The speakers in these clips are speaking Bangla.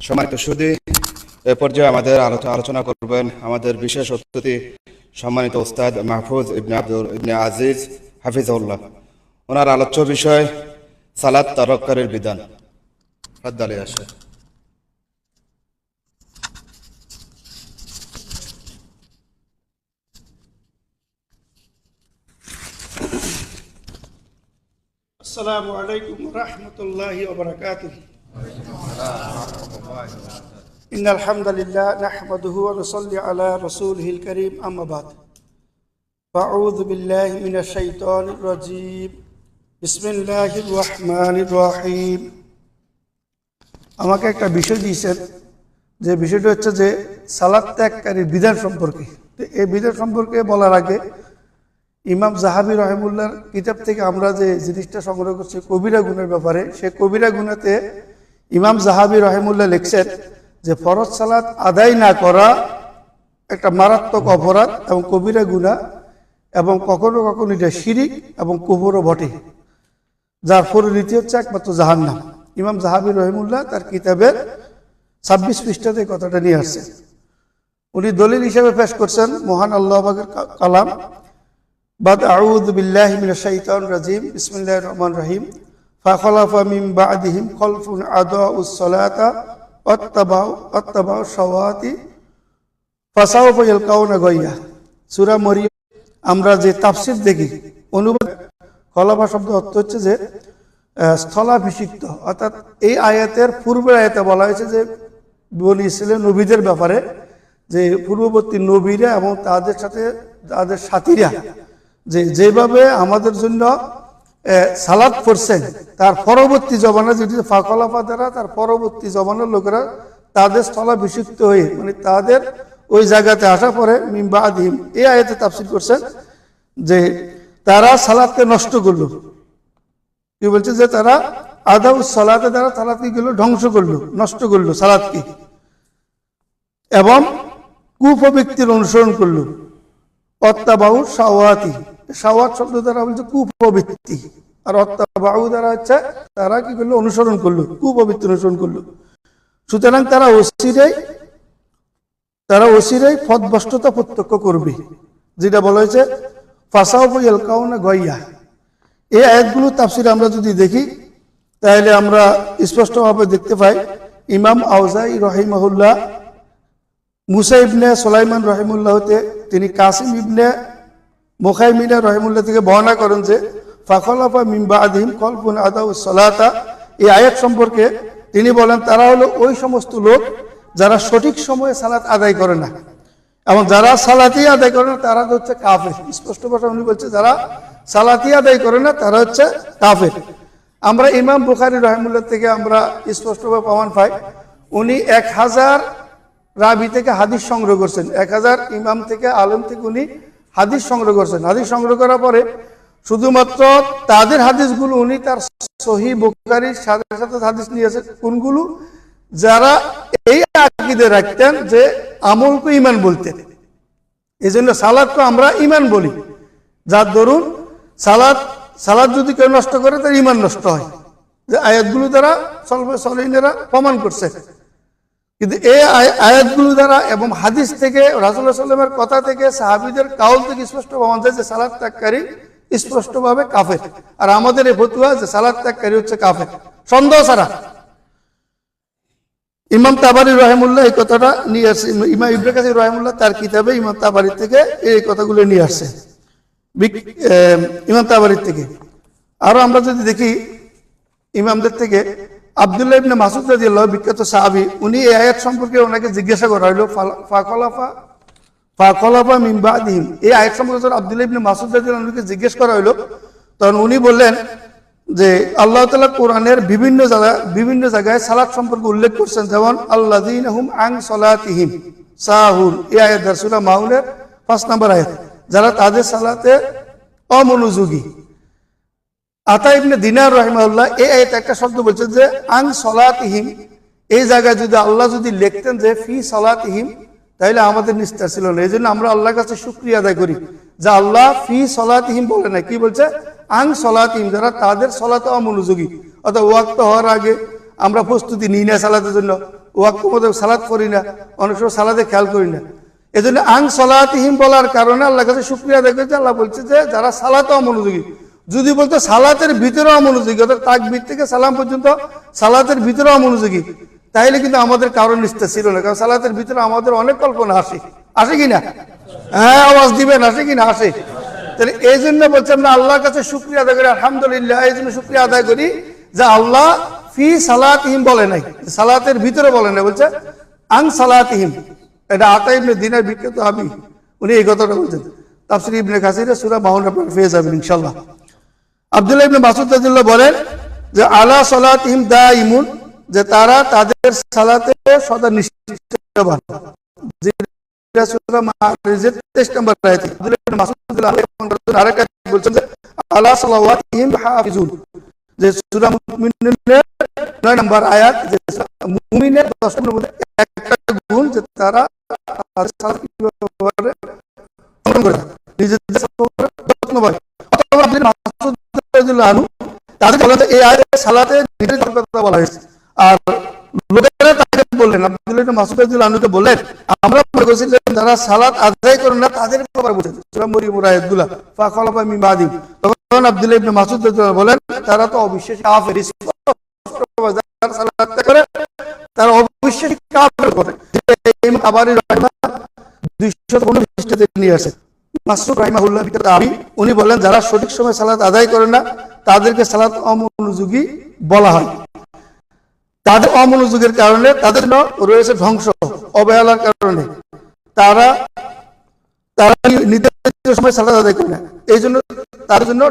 সম্মানিত সুদী এ পর্যায়ে আমাদের আলোচনা করবেন আমাদের বিশেষ অতিথি, সম্মানিত ওস্তাদ মাহফুজ ইবনে আব্দুল ইবনে আজিজ হাফিজউল্লাহ ওনার আলোচ্য বিষয় সালাদ তরক্কারের বিধান। আসে আসসালামু আলাইকুম আলহামদুলিল্লাহ নাহমাদুহু ওয়া নুসাল্লি আলা রাসূলিহিল কারীম, আম্মা বাদ। বিল্লাহি মিনাশ শাইতানির রাজীম। বিসমিল্লাহির আমাকে একটা বিষয় দিয়েছেন, যে বিষয়টা হচ্ছে যে সালাদ ত্যাগকারী বিধান সম্পর্কে। তো এই বিধান সম্পর্কে বলার আগে ইমাম জাহাবি রহেমুল্লার কিতাব থেকে আমরা যে জিনিসটা সংগ্রহ করছি, কবিরা গুণের ব্যাপারে, সে কবিরা গুণাতে ইমাম জাহাবি রহেমুল্লাহ লিখছেন যে, ফরজ সালাত আদায় না করা একটা মারাত্মক অপরাধ এবং কবিরা গুণা এবং কখনো কখনো এটা শিরিক এবং কুপুরও বটে, যার পরিণতি হচ্ছে একমাত্র জাহান্নাম। ইমাম জাহাবি রহিমুল্লাহ তার কিতাবের ছাব্বিশ পৃষ্ঠাতে কথাটা নিয়ে আসছেন। উনি দলিল হিসেবে পেশ করছেন, মহান আল্লাহ পাকের কা- কালাম বাদ আউদ রাজিম রহমান রহিম। মিম আমরা যে তাপসিদ দেখি, অনুবাদ খলাফা শব্দ অর্থ হচ্ছে যে স্থলাভিষিক্ত। অর্থাৎ এই আয়াতের পূর্বের আয়াতে বলা হয়েছে যে বলি ছিল নবীদের ব্যাপারে যে, পূর্ববর্তী নবীরা এবং তাদের সাথে, তাদের সাথীরা যে যেভাবে আমাদের জন্য সালাদ পড়ছেন, তার পরবর্তী জমানা যেটি ফাকলাফা দ্বারা, তার পরবর্তী জমানার লোকেরা তাদের স্থলাভিষিক্ত হয়ে মানে তাদের ওই জায়গাতে আসা পরে মিম্বা আদিম এই আয়াতে তাফসির করছেন যে তারা সালাদকে নষ্ট করল। কি বলছে? যে তারা আদাউ সালাতে তারা সালাদকে গেল ধ্বংস করল, নষ্ট করল সালাদকে। এবং কুপবৃত্তির অনুসরণ করল। অত্যাবাহু সাওয়াতি সাওয়াত শব্দ দ্বারা বলছে কুপবৃত্তি আর অত্যাবাহু দ্বারা হচ্ছে তারা কি করল? অনুসরণ করল কুপবৃত্তি অনুসরণ করল। সুতরাং তারা অসিরেই তারা অসিরেই পদভষ্টতা প্রত্যক্ষ করবে। যেটা বলা হয়েছে ফাসাও কাউনা গইয়া। এই আয়াতগুলো তাফসির আমরা যদি দেখি, তাহলে আমরা স্পষ্টভাবে দেখতে পাই, ইমাম আউজাই রহিমাহুল্লাহ, মুসা ইবনে সোলাইমান রহিমুল্লাহ হতে তিনি কাসিম ইবনে মোখাইমিনা রহিমুল্লাহ থেকে বর্ণনা করেন যে, ফাখলাফা মিম্বা আদিম কলপুন আদাউ সলাতা। এই আয়াত সম্পর্কে তিনি বলেন, তারা হলো ওই সমস্ত লোক যারা সঠিক সময়ে সালাত আদায় করে না। এবং যারা সালাতি আদায় করে না, তারা হচ্ছে কাফের। স্পষ্ট ভাষা উনি বলছে, যারা সালাতি আদায় করে না, তারা হচ্ছে কাফের। আমরা ইমাম বুখারি রহমুল্লাহ থেকে আমরা স্পষ্টভাবে প্রমাণ পাই, উনি এক হাজার রাবি থেকে হাদিস সংগ্রহ করছেন। এক হাজার ইমাম থেকে আলম থেকে উনি হাদিস সংগ্রহ করছেন। হাদিস সংগ্রহ করার পরে শুধুমাত্র তাদের হাদিসগুলো উনি তার সহি বুখারির সাথে সাথে হাদিস নিয়েছেন। কোনগুলো? যারা এই আকিদে রাখতেন যে আমলকে ইমান বলতেন। এই জন্য সালাদকে আমরা ইমান বলি। যার দরুন সালাদ সালাদ যদি কেউ নষ্ট করে, তার ইমান নষ্ট হয়। যে আয়াতগুলো দ্বারা সলিনেরা প্রমাণ করছে। কিন্তু এই আয়- আয়াতগুলো দ্বারা এবং হাদিস থেকে রাসুল্লাহ সাল্লামের কথা থেকে সাহাবিদের কাউল থেকে স্পষ্ট প্রমাণ যায় যে সালাদ ত্যাগকারী স্পষ্টভাবে কাফের। আর আমাদের এই ফতুয়া যে সালাদ ত্যাগকারী হচ্ছে কাফের। সন্দেহ ছাড়া। ইমাম তাবারি রহেমুল্লাহ এই কথাটা নিয়ে আসছে। ইমাম ইব্রাহিম রহেমুল্লাহ তার কিতাবে ইমাম তাবারি থেকে এই কথাগুলো নিয়ে আসছে। ইমাম তাবারির থেকে। আরও আমরা যদি দেখি, ইমামদের থেকে আব্দুল্লাহ ইবনে মাসুদ রাদিয়াল্লাহু বিখ্যাত সাহাবী, উনি এই আয়াত সম্পর্কে ওনাকে জিজ্ঞাসা করা হলো ফাল- ফাকলাফা ফাকলাফা বাদিহিম। এই আয়াত সম্পর্কে আব্দুল্লাহ ইবনে মাসুদ রাদিয়াল্লাহু আনহুকে জিজ্ঞেস করা হলো তখন উনি বললেন যে, আল্লাহ তাআলা কোরআনের বিভিন্ন জায়গা বিভিন্ন জায়গায় সালাত সম্পর্কে উল্লেখ করছেন, যেমন, আল্লাযীনা হুম আন সালাতিহিম সাহুর এই আয়াত সূরা মাউনের পাঁচ নম্বর আয়াত। যারা তাদের সালাতে অমনোযোগী আতা ইবনে দিনার রহিমাল্লাহ এই আয়াতে একটা শব্দ বলছে যে, আং সলাতিহিম, এই জায়গায় যদি আল্লাহ যদি লিখতেন যে, ফি সলাতিহিম, তাহলে আমাদের নিস্তার ছিল না। এই জন্য আমরা আল্লাহর কাছে শুক্রিয়া আদায় করি যে আল্লাহ ফি সলাতিহিম বলে না কি বলছে? আং সলাতিম যারা তাদের সলাতে অমনোযোগী। অর্থাৎ ওয়াক্ত হওয়ার আগে আমরা প্রস্তুতি নিই না সালাতের জন্য। ওয়াক্ত মতো সালাদ করি না, অনেক সময় সালাদে খেয়াল করি না। এই জন্য আং সলাতিহীন বলার কারণে আল্লাহ কাছে শুক্রিয়া দেখে যে আল্লাহ বলছে যে, যারা সালাতে অমনোযোগী যদি বলতো সালাতের ভিতরে অমনোযোগী, অর্থাৎ তাকবীর থেকে সালাম পর্যন্ত সালাতের ভিতরে অমনোযোগী, তাইলে কিন্তু আমাদের কারণ নিষ্ঠা ছিল না, কারণ সালাতের ভিতরে আমাদের অনেক কল্পনা আসে। আসে কি না? হ্যাঁ আওয়াজ দিবেন, আসে কি না? আসে। তাহলে এই জন্য বলছে আমরা আল্লাহর কাছে শুক্রিয়া আদায় করি, আলহামদুলিল্লাহ এই জন্য শুক্রিয়া আদায় করি যে আল্লাহ ফি সালাতিহিম বলে নাই, সালাতের ভিতরে বলে নাই, বলছে আং সালাতিহিম। এটা আতা ইবনে দিনের বিখ্যাত আমি উনি এই কথাটা বলছেন। তাফসির ইবনে কাসিরে সূরা আপনারা পেয়ে যাবেন, ইনশাআল্লাহ। আব্দুল্লাহ ইবনে মাসুদ রাদিয়াল্লাহু বলেন যে, আলা সালাতিহিম দাইমুন যে তারা তাদের সালাতে সদা নিষ্ঠিতবান যেটা সূরা মাআরিজের 23 নম্বর আয়াতে, আব্দুল্লাহ ইবনে মাসুদ রাদিয়াল্লাহু আনহু আরেকটা বলছেন যে, আলা সালাওয়াতিহিম হাফিজুন। যে সূরা মুমিনের 9 নম্বর আয়াত, যে মুমিনের 10 নম্বর একটা গুণ যে তারা তাদের সালাত কীভাবে করে নিজেদের আনহু তাদের এই সালাতে কথা বলা হয়েছে। আর লোকেরা তাকে বললেন রাদিয়াল্লাহু আনহুকে বললেন, আমরা মনে করছি যারা সালাত আদায় করে না, তাদের মিন বাদি তখন ইবনে আনহু বলেন, তারা তো অবিশ্বাসী কাফের সালাত করে, তারা অবিশ্বাসী কাফের করে আবারই রাহিমা 215 পৃষ্ঠাতে নিয়ে আসে মাসুদ রাহিমাহুল্লাহ উনি বলেন যারা সঠিক সময় সালাত আদায় করে না তাদেরকে সালাত অমনোযোগী বলা হয়। তাদের অমনোযোগের কারণে তাদের রয়েছে ধ্বংস, অবহেলার কারণে। তারা তারা নির্ধারিত সময় সালাত আদায় করে না। এই জন্য তার জন্য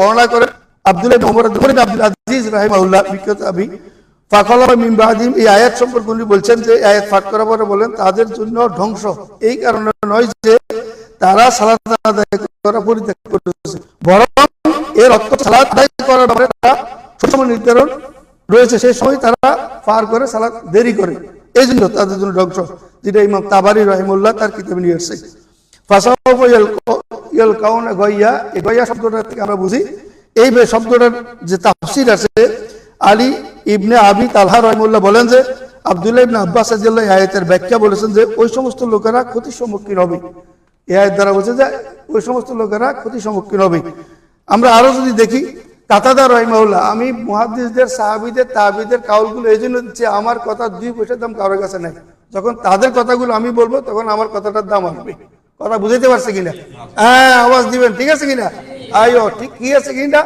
বর্ণনা করে আব্দুল্লাহ আব্দুল আজিজ রাহিমাহুল্লাহ বিখ্যাত আবি বলছেন যে বলেন, তাদের জন্য ধ্বংস। এই কারণে নয় যে, তারা সালাত আদায় করা পরিত্যাগ করেছে, বরং এর অর্থ সালাত আদায় করার নির্ধারণ রয়েছে। সেই সময় তারা পার করে সালাত দেরি করে। এই জন্য তাদের জন্য ধ্বংস। যেটা ইমাম তাবারি রহিমুল্লাহ তার কিতাবে নিয়ে এসেছে। আমরা বুঝি। এই শব্দটার যে তাফসির আছে, আলী ইবনে আবি তালহা রহিমুল্লাহ বলেন যে, আব্দুল্লাহ ইবনে আব্বাস আনহু আয়াতের ব্যাখ্যা বলেছেন যে, ওই সমস্ত লোকেরা ক্ষতির সম্মুখীন হবে। এই আয়াত দ্বারা বলছে যে, ওই সমস্ত লোকেরা ক্ষতির সম্মুখীন হবে। আমরা আরও যদি দেখি, কাতাদা রহিমাউল্লাহ আমি মুহাদ্দিসদের, সাহাবিদের তাহাবিদের কাউলগুলো এই জন্য দিচ্ছি, আমার কথা দুই পয়সার দাম কারোর কাছে নেই। যখন তাদের কথাগুলো আমি বলব, তখন আমার কথাটার দাম আসবে। কথা বুঝাইতে পারছে কিনা? হ্যাঁ আওয়াজ দিবেন, ঠিক আছে কিনা? আইও ঠিক কি আছে কিনা?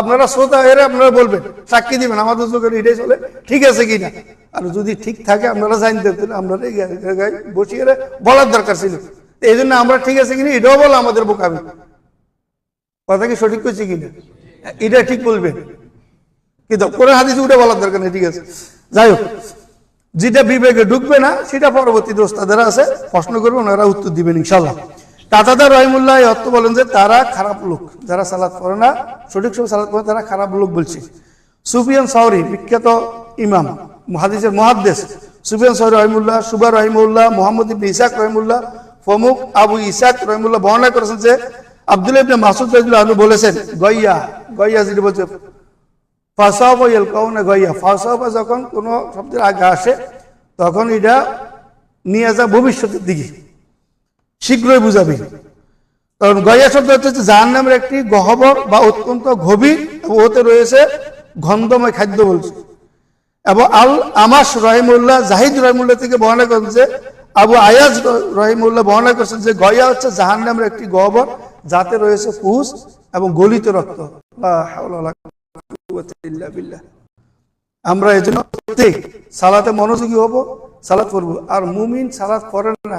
আপনারা শ্রোতা, এরা আপনারা বলবেন, সাক্ষী দিবেন আমাদের চোখের এটাই চলে, ঠিক আছে কিনা? আর যদি ঠিক থাকে, আপনারা জানতে আপনারা এই জায়গায় বসিয়ে বলার দরকার ছিল। এই জন্য আমরা ঠিক আছে কিনা, এটাও বলো আমাদের বোকামি। কথা কি সঠিক করছি কিনা? এটা ঠিক বলবেন। কিন্তু কোরআন হাদিস উঠে বলার দরকার নেই, ঠিক আছে। যাই হোক, যেটা বিবেকে ঢুকবে না, সেটা পরবর্তীতে ওস্তাদেরা আছে, প্রশ্ন করবে, ওনারা উত্তর দিবেন ইনশাল্লাহ কাতাদা রহিমুল্লাহ অর্থ বলেন যে তারা খারাপ লোক, যারা সালাদ করে না, সঠিক সময় সালাদ করে তারা খারাপ লোক বলছে। সুফিয়ান সাউরি, বিখ্যাত ইমাম, হাদিসের মহাদ্দেশ। সুফিয়ান সাউরি রহিমুল্লাহ সুবা রহিমুল্লাহ, মোহাম্মদ ইবনে ইসাক রহিমুল্লাহ ফমুক আবু ইসাক রহিমুল্লাহ বর্ণনা করেছেন যে আব্দুল্লাহ ইবনে মাসুদ রাদিয়াল্লাহু আনহু বলেছেন, গইয়া গইয়া যেটা বলছে ফাসাবা ইয়ালকাউনা গাইয়া। ফাসাবা যখন কোনো শব্দের আগে আসে, তখন এটা নিয়ে যা ভবিষ্যতের দিকে। শীঘ্রই বুঝাবে। কারণ গয়া শব্দ হচ্ছে যার নামের একটি গহবর বা অত্যন্ত গভীর এবং ওতে রয়েছে গন্ধময় খাদ্য বলছে। এবং আল আমাস রহিমুল্লাহ, জাহিদ রহিমুল্লাহ থেকে বর্ণনা করেন যে, আবু আয়াজ রহিমুল্লাহ বর্ণনা করছেন যে, গয়া হচ্ছে জাহান নামের একটি গহবর, যাতে রয়েছে ফুস এবং গলিত রক্ত। আমরা এই জন্য প্রত্যেক সালাতে মনোযোগী হব, সালাত করব আর মুমিন সালাত করে না।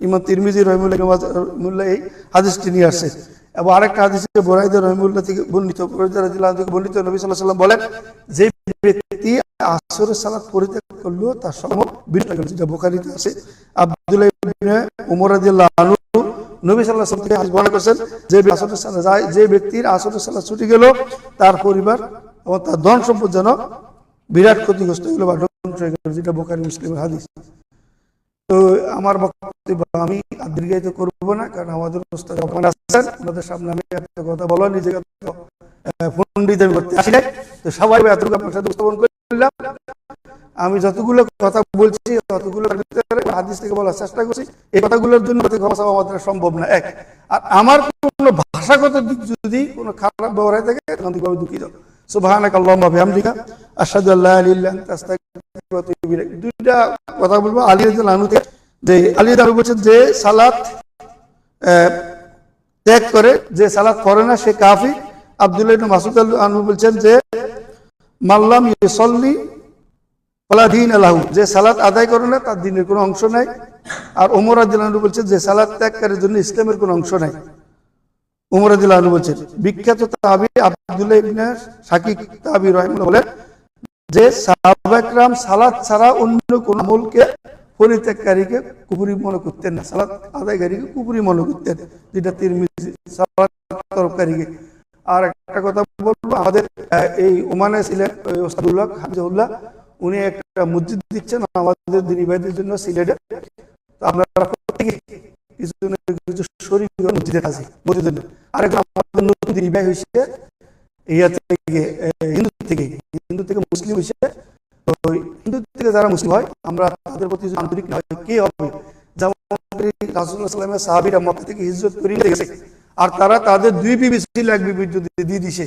ইমাম তিরমিজি রহিমুল্লাহ এই হাদিসটি নিয়ে আসছে এবং আরেকটা হাদিসে বোরাইদা রহিমুল্লাহ থেকে বর্ণিত থেকে বর্ণিত, নবী আলাইহি সাল্লাম বলেন, যে ব্যক্তি আসরের সালাত পরিত্যাগ করল, তার সম যেটা বুখারীতে আছে। রাদিয়াল্লাহু নবী সাল্লাল্লাহু আলাইহি ওয়াসাল্লাম থেকে করেছেন যে আসরের সালাত যায় যে ব্যক্তির আসরের সালাত ছুটি গেল, তার পরিবার এবং তার ধন সম্পদ যেন বিরাট ক্ষতিগ্রস্ত হলো বা যেটা বোখারি মুসলিমের হাদিস। তো আমার বক্তব্য আমি দীর্ঘায়িত করব না, কারণ আমাদের আছেন ওনাদের সামনে আমি একটা কথা বলা, নিজেকে পণ্ডিত আমি করতে আসি তো সবাই এতটুকু আপনার সাথে উপস্থাপন করলাম। আমি যতগুলো কথা বলছি, ততগুলো হাদিস থেকে বলার চেষ্টা করছি। এই কথাগুলোর জন্য ক্ষমা আমাদের সম্ভব না। এক, আর আমার কোনো ভাষাগত দিক যদি কোনো খারাপ ব্যবহার হয়ে থাকে আন্তরিকভাবে দুঃখিত। সুবহানাক আল্লাহুম্মা বিহামদিকা, আশহাদু দুইটা কথা বলব। আনহু থেকে যে বলছেন যে সালাত ত্যাগ করে, যে সালাত পড়ে না সে কাফি আব্দুল্লাহ মাসুদ আনহু বলছেন যে মাল্লাম ইউসাল্লি ওলা দিন আলাহু যে সালাত আদায় করে না, তার দিনের কোনো অংশ নাই। আর ওমর আদিলানু বলছেন যে সালাত ত্যাগকারীর জন্য ইসলামের কোনো অংশ নাই। ওমর আদিলানু বলছেন, বিখ্যাত তাবি আব্দুল্লাহ শাকিক তাবি রহিমুল্লাহ বলেন যে সাহাবাকরাম সালাত ছাড়া অন্য কোন আমলকে পরিত্যাগকারীকে কুপুরি মনে করতেন না। সালাত আদায়কারীকে কুপুরি মনে করতেন। যেটা তিরমিজি তরফকারীকে। আর একটা কথা বলব, আমাদের এই ওমানে ছিলেন ওস্তাদুল্লাহ হাফিজুল্লাহ উনি একটা মসজিদ দিচ্ছেন আমাদের দিনী ভাইদের জন্য সিলেটে। আপনারা প্রত্যেকে কিছু কিছু শরীর মসজিদে আছে, মসজিদের আরেকজন আমাদের নতুন দিনী হয়েছে ইয়া থেকে হিন্দু থেকে হিন্দু থেকে মুসলিম হিন্দু থেকে যারা মুসলিম হয়, আমরা তাদের প্রতি আন্তরিক না কে হবে? যেমন সাহাবিরা মক্কা থেকে হিজরত করে গেছে। আর তারা তাদের দুই বিবি ছিল, এক বিবি দিয়ে দিছে।